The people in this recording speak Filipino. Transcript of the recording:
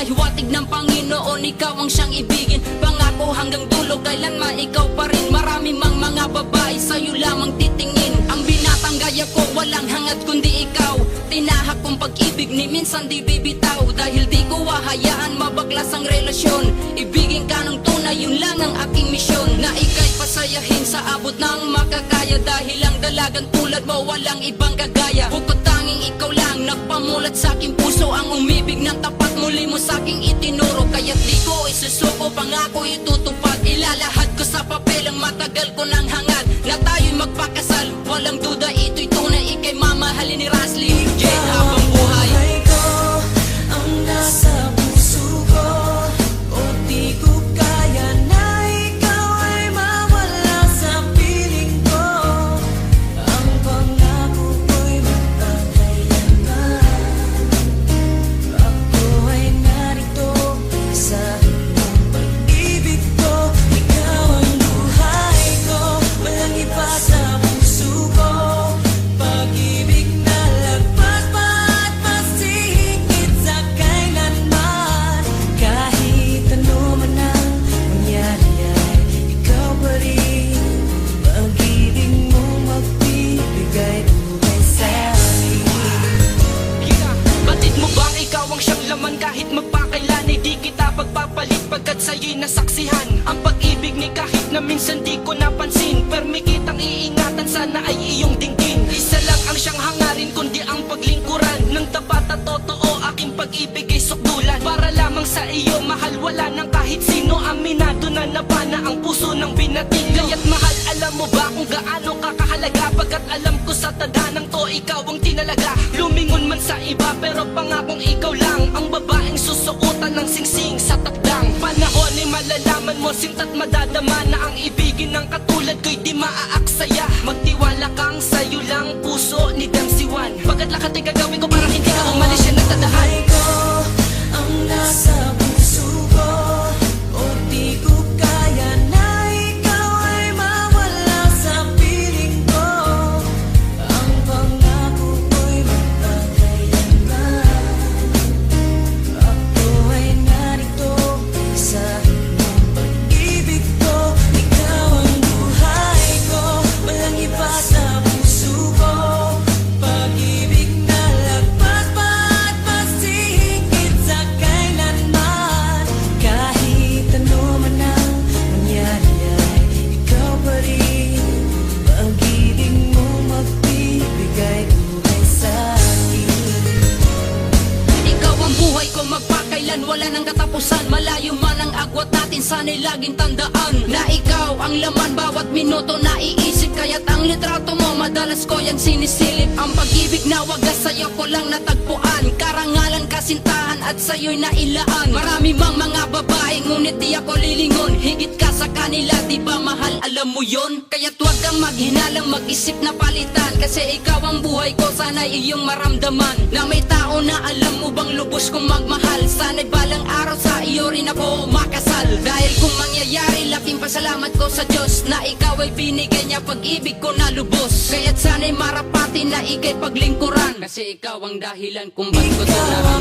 Pinahiwatig ng Panginoon Ikaw ang siyang ibigin. Pangako hanggang dulo Kailanman ikaw pa rin. Marami mang mga babae Sa'yo lamang titingin. Ang binatang gaya ko Walang hangad kundi ikaw. Tinahak kong pag-ibig Ni minsan di bibitaw. Dahil di ko hahayaan Mabaklas ang relasyon. Ibigin ka ng tunay Yun lang ang aking misyon. Na ika'y pasayahin Sa abot ng makakaya. Dahil ang dalagang tulad mo Walang ibang kagaya. Bukod tanging ikaw lang Nagpamulat sa aking puso. Ang umibig ng tapat Muli mo sa aking itinuro Kaya't di ko isusuko. Pangako itutupad Ilalahat ko sa papel Ang matagal ko nang hangad sa'yo'y nasaksihan. Ang pag-ibig ni kahit na minsan di ko napansin. Permi kitang iingatan sana ay iyong dinggin Isa lang ang siyang hangarin kundi ang paglingkuran. Ng tapat at totoo aking pag-ibig ay sukdulan. Para lamang sa iyo mahal wala nang kahit sino. Aminado na napana ang puso ng binating Kaya't mahal alam mo ba kung gaano kakahalaga? Pagkat alam ko sa tadanang to ikaw ang tinalaga. Lumingon man sa iba pero pangakong ikaw lang Ang babaeng susuotan ng singsing. Sa mo sinta't madadama Na ang ibigin ng katulad ko'y di maaaksaya. Magtiwala kang sa'yo lang puso ni Damsiwan Pagkat lahat ay gagawin ko para hindi ka umalis yan nagtadahan magpakailan Wala nang katapusan? Malayo man ang agwat natin Sana'y laging tandaan Na ikaw ang laman. Bawat minuto na iisip Kaya't ang litrato mo Madalas ko yan sinisilip. Ang pag-ibig na wagas sa'yo ko lang natagpuan. Karangalan, kasintahan At sa'yo'y nailaan. Marami mang mga babae Ngunit di ako lilingon. Higit ka sa kanila Di ba mahal? Alam mo yon Kaya't huwag kang maghinalang Mag-isip na palitan. Kasi ikaw ang buhay ko Sana'y iyong maramdaman. Na may tao na alam mo bang lubos kong magmahal? Sana'y balang araw sa iyo rin ako makasal. Dahil kung mangyayari Laking pasalamat ko sa Diyos Na ikaw ay binigay niya pag-ibig ko na lubos. Kaya't sana'y marapati na ikay paglingkuran. Kasi ikaw ang dahilan kung ba't ko Ikaw